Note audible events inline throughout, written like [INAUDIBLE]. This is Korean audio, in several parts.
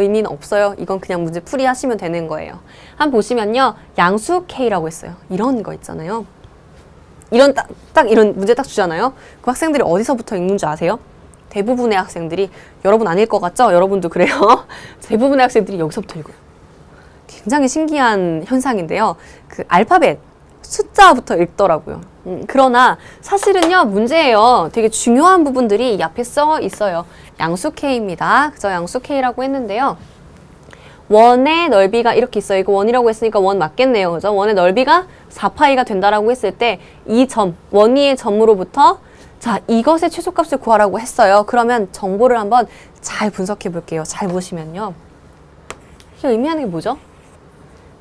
의미는 없어요. 이건 그냥 문제 풀이 하시면 되는 거예요. 한번 보시면요. 양수 K라고 했어요. 이런 거 있잖아요. 이런 딱, 딱 이런 문제 딱 주잖아요. 그 학생들이 어디서부터 읽는 줄 아세요? 대부분의 학생들이 여러분 아닐 것 같죠? 여러분도 그래요. [LAUGHS] 대부분의 학생들이 여기서부터 읽어요. 굉장히 신기한 현상인데요. 그 알파벳 숫자부터 읽더라고요. 음, 그러나 사실은요 문제예요. 되게 중요한 부분들이 이 앞에 써 있어요. 양수 K입니다. 그저 양수 K라고 했는데요. 원의 넓이가 이렇게 있어요. 이거 원이라고 했으니까 원 맞겠네요. 그죠? 원의 넓이가 4파이가 된다라고 했을 때 이 점, 원위의 점으로부터 자, 이것의 최소값을 구하라고 했어요. 그러면 정보를 한번 잘 분석해 볼게요. 잘 보시면요. 이게 의미하는 게 뭐죠?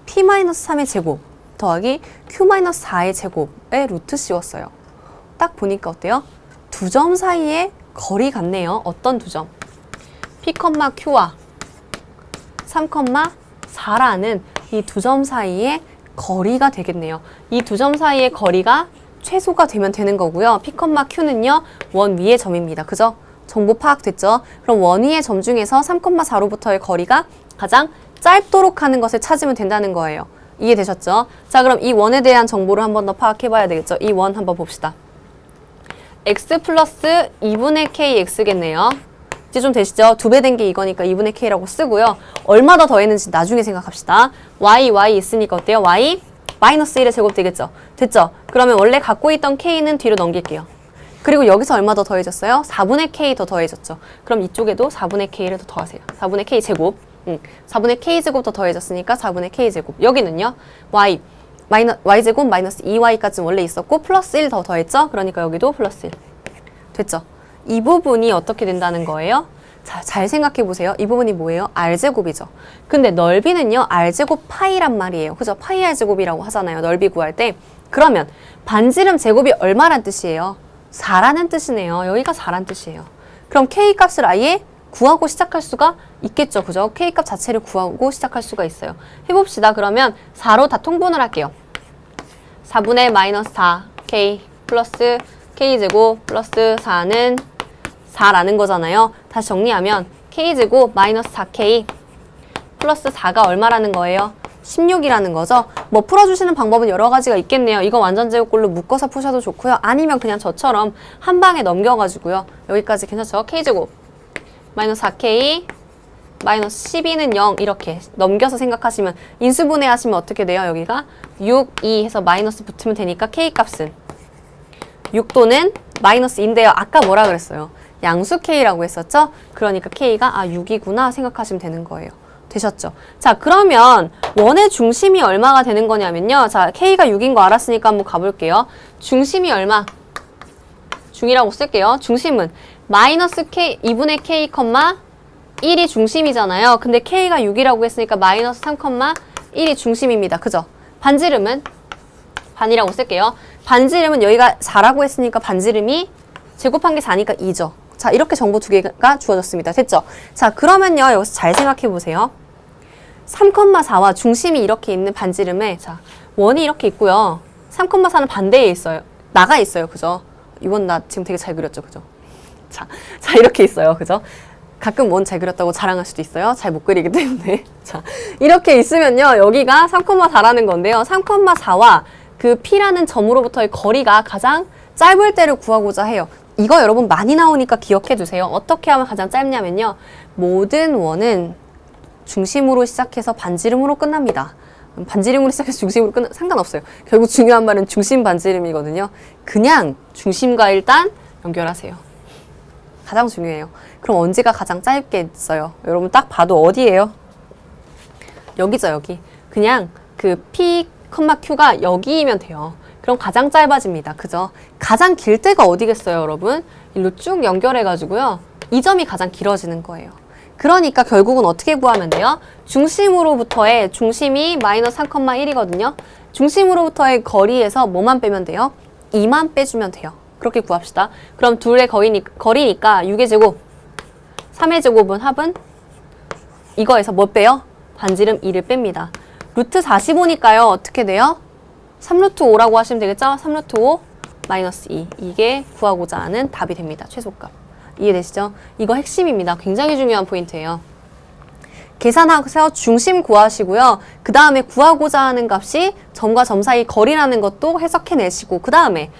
p-3의 제곱 더하기 q-4의 제곱의 루트 씌웠어요. 딱 보니까 어때요? 두 점 사이의 거리 같네요. 어떤 두 점? p, q와 3,4라는 이 두 점 사이의 거리가 되겠네요. 이 두 점 사이의 거리가 최소가 되면 되는 거고요. P, Q는요. 원 위의 점입니다. 그죠? 정보 파악됐죠? 그럼 원 위의 점 중에서 3,4로부터의 거리가 가장 짧도록 하는 것을 찾으면 된다는 거예요. 이해되셨죠? 자, 그럼 이 원에 대한 정보를 한 번 더 파악해 봐야 되겠죠? 이 원 한번 봅시다. x 플러스 2분의 kx겠네요. 이제 좀 되시죠? 두 배 된 게 이거니까 2분의 k라고 쓰고요. 얼마 더 더했는지 나중에 생각합시다. y, y 있으니까 어때요? y 마이너스 1의 제곱 되겠죠? 됐죠? 그러면 원래 갖고 있던 k는 뒤로 넘길게요. 그리고 여기서 얼마 더 더해졌어요? 4분의 k 더 더해졌죠. 그럼 이쪽에도 4분의 k를 더 더하세요. 4분의 k 제곱. 응. 4분의 k 제곱 더 더해졌으니까 4분의 k 제곱. 여기는요. y 마이너 y 제곱 마이너스 2y까지 원래 있었고 플러스 1 더 더했죠? 그러니까 여기도 플러스 1. 됐죠? 이 부분이 어떻게 된다는 거예요? 자, 잘 생각해 보세요. 이 부분이 뭐예요? r제곱이죠. 근데 넓이는요, r제곱 파이란 말이에요. 그죠? 파이 r제곱이라고 하잖아요. 넓이 구할 때. 그러면 반지름 제곱이 얼마란 뜻이에요? 4라는 뜻이네요. 여기가 4란 뜻이에요. 그럼 k 값을 아예 구하고 시작할 수가 있겠죠. 그죠? k 값 자체를 구하고 시작할 수가 있어요. 해봅시다. 그러면 4로 다 통분을 할게요. 4분의 마이너스 4 k 플러스 k제곱 플러스 4는 4라는 거잖아요. 다시 정리하면 k제곱 마이너스 4k 플러스 4가 얼마라는 거예요? 16이라는 거죠. 뭐 풀어주시는 방법은 여러 가지가 있겠네요. 이거 완전 제곱꼴로 묶어서 푸셔도 좋고요. 아니면 그냥 저처럼 한 방에 넘겨가지고요. 여기까지 괜찮죠? k제곱 마이너스 4k 마이너스 12는 0 이렇게 넘겨서 생각하시면 인수분해 하시면 어떻게 돼요? 여기가 6, 2 해서 마이너스 붙으면 되니까 k 값은 6도는 마이너스 인데요. 아까 뭐라 그랬어요? 양수 k라고 했었죠? 그러니까 k가 아 6이구나 생각하시면 되는 거예요. 되셨죠? 자 그러면 원의 중심이 얼마가 되는 거냐면요. 자 k가 6인 거 알았으니까 한번 가볼게요. 중심이 얼마? 중이라고 쓸게요. 중심은 마이너스 k 2분의 k, 1이 중심이잖아요. 근데 k가 6이라고 했으니까 마이너스 3,1이 중심입니다. 그죠? 반지름은 반이라고 쓸게요. 반지름은 여기가 4라고 했으니까 반지름이 제곱한 게 4니까 2죠. 자, 이렇게 정보 두 개가 주어졌습니다. 됐죠? 자, 그러면요. 여기서 잘 생각해 보세요. 3,4와 중심이 이렇게 있는 반지름에 자, 원이 이렇게 있고요. 3,4는 반대에 있어요. 나가 있어요. 그죠? 이건 나 지금 되게 잘 그렸죠. 그죠? 자, [LAUGHS] 자 이렇게 있어요. 그죠? 가끔 원잘 그렸다고 자랑할 수도 있어요. 잘 못 그리기 때문에. [LAUGHS] 자, 이렇게 있으면요. 여기가 3,4라는 건데요. 3,4와 그 P라는 점으로부터의 거리가 가장 짧을 때를 구하고자 해요. 이거 여러분 많이 나오니까 기억해 두세요. 어떻게 하면 가장 짧냐면요. 모든 원은 중심으로 시작해서 반지름으로 끝납니다. 반지름으로 시작해서 중심으로 끝나 상관없어요. 결국 중요한 말은 중심 반지름이거든요. 그냥 중심과 일단 연결하세요. 가장 중요해요. 그럼 언제가 가장 짧게 있어요? 여러분 딱 봐도 어디예요? 여기죠, 여기. 그냥 그 P, Q가 여기이면 돼요. 그럼 가장 짧아집니다. 그죠? 가장 길 때가 어디겠어요, 여러분? 일로 쭉 연결해가지고요. 이 점이 가장 길어지는 거예요. 그러니까 결국은 어떻게 구하면 돼요? 중심으로부터의 중심이 마이너스 3,1이거든요. 중심으로부터의 거리에서 뭐만 빼면 돼요? 2만 빼주면 돼요. 그렇게 구합시다. 그럼 둘의 거리니, 거리니까 6의 제곱, 3의 제곱은 합은 이거에서 뭐 빼요? 반지름 2를 뺍니다. 루트 45니까요. 어떻게 돼요? 3루트 5라고 하시면 되겠죠? 3루트 5 마이너스 2. 이게 구하고자 하는 답이 됩니다. 최소값. 이해되시죠? 이거 핵심입니다. 굉장히 중요한 포인트예요. 계산하셔서 중심 구하시고요. 그 다음에 구하고자 하는 값이 점과 점 사이 거리라는 것도 해석해내시고 그 다음에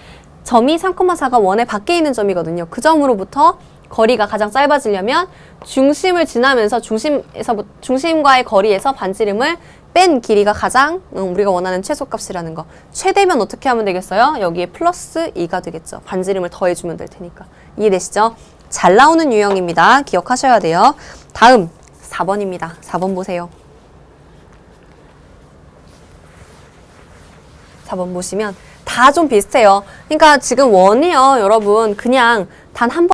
점이 3,4가 원의 밖에 있는 점이거든요. 그 점으로부터 거리가 가장 짧아지려면 중심을 지나면서 중심에서 중심과의 거리에서 반지름을 뺀 길이가 가장 음, 우리가 원하는 최소값이라는 거. 최대면 어떻게 하면 되겠어요? 여기에 플러스 2가 되겠죠. 반지름을 더해주면 될 테니까. 이해되시죠? 잘 나오는 유형입니다. 기억하셔야 돼요. 다음 4번입니다. 4번 보세요. 4번 보시면 다 좀 비슷해요. 그러니까 지금 원이요, 여러분. 그냥 단 한 번.